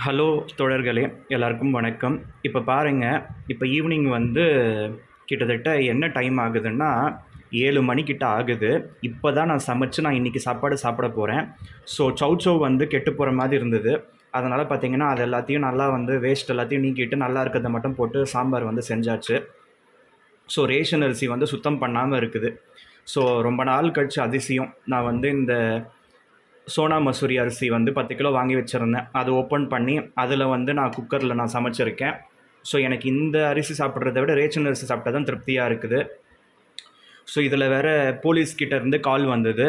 Hello தோழர்களே எல்லாருக்கும் வணக்கம். இப்போ பாருங்கள் இப்போ ஈவினிங் வந்து கிட்டத்தட்ட என்ன டைம் ஆகுதுன்னா ஏழு மணிக்கிட்ட ஆகுது. இப்போ தான் நான் சமைச்சு நான் இன்றைக்கி சாப்பாடு சாப்பிட போகிறேன் ஸோ சௌ வந்து கெட்டு போகிற மாதிரி இருந்தது. அதனால் பார்த்திங்கன்னா அது எல்லாத்தையும் நல்லா வந்து வேஸ்ட் எல்லாத்தையும் நீக்கிட்டு நல்லா இருக்கிறத மட்டும் போட்டு சாம்பார் வந்து செஞ்சாச்சு. ஸோ ரேஷன் அரிசி வந்து சுத்தம் பண்ணாமல் இருக்குது. ஸோ ரொம்ப நாள் கழிச்சு அதிசயம். நான் வந்து இந்த சோனா மசூரி அரிசி வந்து பத்து கிலோ வாங்கி வச்சுருந்தேன். அதை ஓப்பன் பண்ணி அதில் வந்து நான் குக்கரில் நான் சமைச்சிருக்கேன். ஸோ எனக்கு இந்த அரிசி சாப்பிட்றத விட ரேஷன் அரிசி சாப்பிட்டா தான் திருப்தியாக இருக்குது. ஸோ இதில் வேறு போலீஸ்கிட்ட இருந்து கால் வந்தது.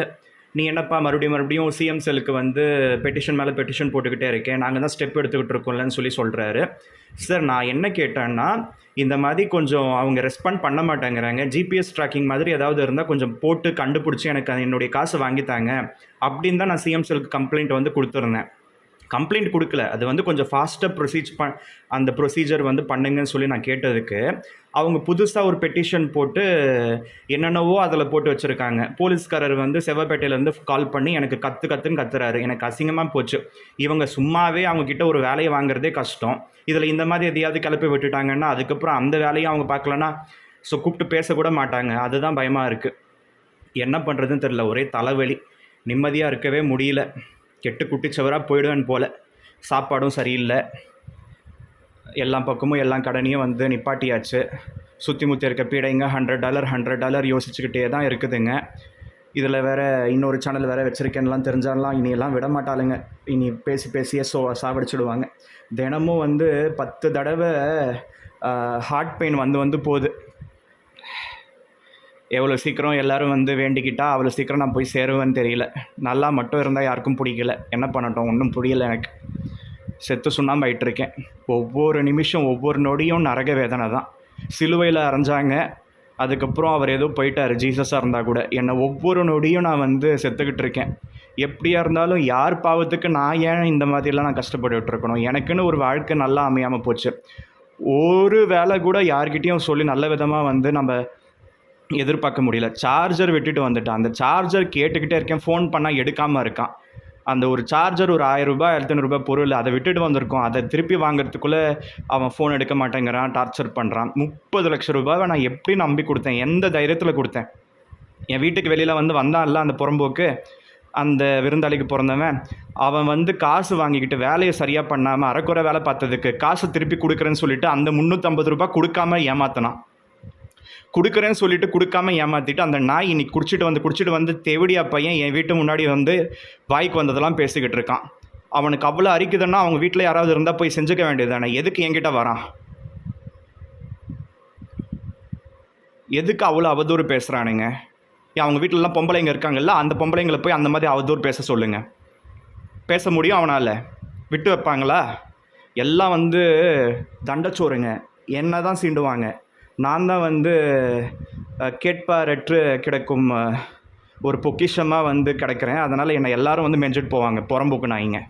நீ என்னப்பா மறுபடியும் மறுபடியும் சிஎம் செல்லுக்கு வந்து பெட்டிஷன் மேலே பெட்டிஷன் போட்டுக்கிட்டே இருக்கேன். நாங்கள் தான் ஸ்டெப் எடுத்துக்கிட்டு இருக்கோம்லன்னு சொல்லி சொல்கிறாரு சார் நான் என்ன கேட்டேன்னா இந்த மாதிரி கொஞ்சம் அவங்க ரெஸ்பாண்ட் பண்ண மாட்டேங்கிறாங்க. ஜிபிஎஸ் ட்ராக்கிங் மாதிரி ஏதாவது இருந்தால் கொஞ்சம் போட்டு கண்டுபிடிச்சி எனக்கு என்னுடைய காசு வாங்கித்தாங்க. அப்படின்னு தான் நான் சிஎம் செல்லுக்கு கம்ப்ளைண்ட் வந்து கொடுத்துருந்தேன். கம்ப்ளைண்ட் கொடுக்கல. அது வந்து கொஞ்சம் ஃபாஸ்ட்டாக ப்ரொசீஜ் ப அந்த ப்ரொசீஜர் வந்து பண்ணுங்கன்னு சொல்லி நான் கேட்டதுக்கு அவங்க புதுசாக ஒரு பெட்டிஷன் போட்டு என்னென்னவோ அதில் போட்டு வச்சுருக்காங்க. போலீஸ்காரர் வந்து செவ்வாப்பேட்டையிலேருந்து கால் பண்ணி எனக்கு கற்று கற்றுன்னு கத்துறாரு. எனக்கு அசிங்கமாக போச்சு. இவங்க சும்மாவே அவங்கக்கிட்ட ஒரு வேலையை வாங்குறதே கஷ்டம். இதில் இந்த மாதிரி எதையாவது கிளப்பி விட்டுட்டாங்கன்னா அதுக்கப்புறம் அந்த வேலையும் அவங்க பார்க்கலன்னா ஸோ கூப்பிட்டு பேசக்கூட மாட்டாங்க. அதுதான் பயமாக இருக்குது என்ன பண்ணுறதுன்னு தெரில ஒரே தலைவலி. நிம்மதியாக இருக்கவே முடியல. கெட்டு குட்டிச்சவராக போயிடுவேன் போல். சாப்பாடும் சரியில்லை. எல்லா பக்கமும் எல்லா கடனையும் வந்து நிப்பாட்டியாச்சு. சுற்றி முற்றி இருக்க பீடைங்க ஹண்ட்ரட் டாலர் ஹண்ட்ரட் டாலர் யோசிச்சுக்கிட்டே தான் இருக்குதுங்க. இதில் வேறு இன்னொரு சேனல் வேறு வச்சுருக்கேன்லாம் தெரிஞ்சாலாம் இனியெல்லாம் விட மாட்டாளுங்க. இனி பேசி பேசியே சோ சாவடிச்சிடுவாங்க. தினமும் வந்து பத்து தடவை ஹார்ட் பெயின் வந்து வந்து போகுது. எவ்வளோ சீக்கிரம் எல்லோரும் வந்து வேண்டிக்கிட்டா அவ்வளோ சீக்கிரம் நான் போய் சேருவேன்னு தெரியல. நல்லா மட்டும் இருந்தால் யாருக்கும் பிடிக்கல. என்ன பண்ணட்டும்? ஒன்றும் புரியல எனக்கு. செத்து சுண்ணாம்பு இருக்கேன் ஒவ்வொரு நிமிஷம் ஒவ்வொரு நொடியும் நரக வேதனை தான். சிலுவையில் அரைஞ்சாங்க. அதுக்கப்புறம் அவர் ஏதோ போயிட்டார் ஜீசஸாக இருந்தால் கூட. என்னை ஒவ்வொரு நொடியும் நான் வந்து செத்துக்கிட்டு இருக்கேன். எப்படியா இருந்தாலும் யார் பாவத்துக்கு நான் ஏன் இந்த மாதிரிலாம் நான் கஷ்டப்பட்டுட்டு இருக்கணும் எனக்குன்னு ஒரு வாழ்க்கை நல்லா அமையாமல் போச்சு. ஒரு வேலை கூட யார்கிட்டேயும் சொல்லி நல்ல விதமாக வந்து நம்ம எதிர்பார்க்க முடியல. சார்ஜர் விட்டுட்டு வந்துட்டான். அந்த சார்ஜர் கேட்டுக்கிட்டே இருக்கேன். ஃபோன் பண்ணால் எடுக்காமல் இருக்கான். அந்த ஒரு சார்ஜர் ஒரு ஆயிரம் ரூபாய் ஆயிரத்தி பொருள் அதை விட்டுட்டு வந்திருக்கோம். அதை திருப்பி வாங்குறதுக்குள்ளே அவன் ஃபோன் எடுக்க மாட்டேங்கிறான். டார்ச்சர் பண்ணுறான் முப்பது லட்ச ரூபாவை நான் எப்படி நம்பி கொடுத்தேன்? எந்த தைரியத்தில் கொடுத்தேன்? என் வீட்டுக்கு வெளியில் வந்து வந்தான்ல அந்த புறம்போக்கு? அந்த விருந்தாளிக்கு பிறந்தவன். அவன் வந்து காசு வாங்கிக்கிட்டு வேலையை சரியாக பண்ணாமல் அரைக்குறை வேலை பார்த்ததுக்கு காசு திருப்பி கொடுக்குறேன்னு சொல்லிட்டு அந்த முந்நூற்றம்பது ரூபாய் கொடுக்காம ஏமாத்தினான். கொடுக்குறேன்னு சொல்லிட்டு கொடுக்காம ஏமாற்றிட்டு அந்த நாய் இன்னைக்கு குடிச்சிட்டு வந்து குடிச்சிட்டு வந்து தெவிடியா பையன் என் வீட்டு முன்னாடி வந்து வாய்க்கு வந்ததெல்லாம் பேசிக்கிட்டு இருக்கான். அவனுக்கு அவ்வளோ அரிக்குதுன்னா அவங்க வீட்டில் யாராவது இருந்தால் போய் செஞ்சுக்க வேண்டியது எதுக்கு என்கிட்ட வரான் எதுக்கு அவ்வளோ அவதூறு பேசுகிறானுங்க ஏன் அவங்க வீட்டிலலாம் பொம்பளைங்க இருக்காங்கல்ல அந்த பொம்பளைங்களை போய் அந்த மாதிரி அவதூறு பேச சொல்லுங்க. பேச முடியும் அவனால்? விட்டு வைப்பாங்களா? எல்லாம் வந்து தண்டச்சோறுங்க. என்ன தான் சீண்டுவாங்க. நான் தான் வந்து கேட்பாரற்று கிடக்கும் ஒரு பொக்கிஷமாக வந்து கிடக்கிறேன். அதனால் என்னை எல்லாரும் வந்து மெஞ்சிட்டு போவாங்க புறம்போக்கு நாயிங்க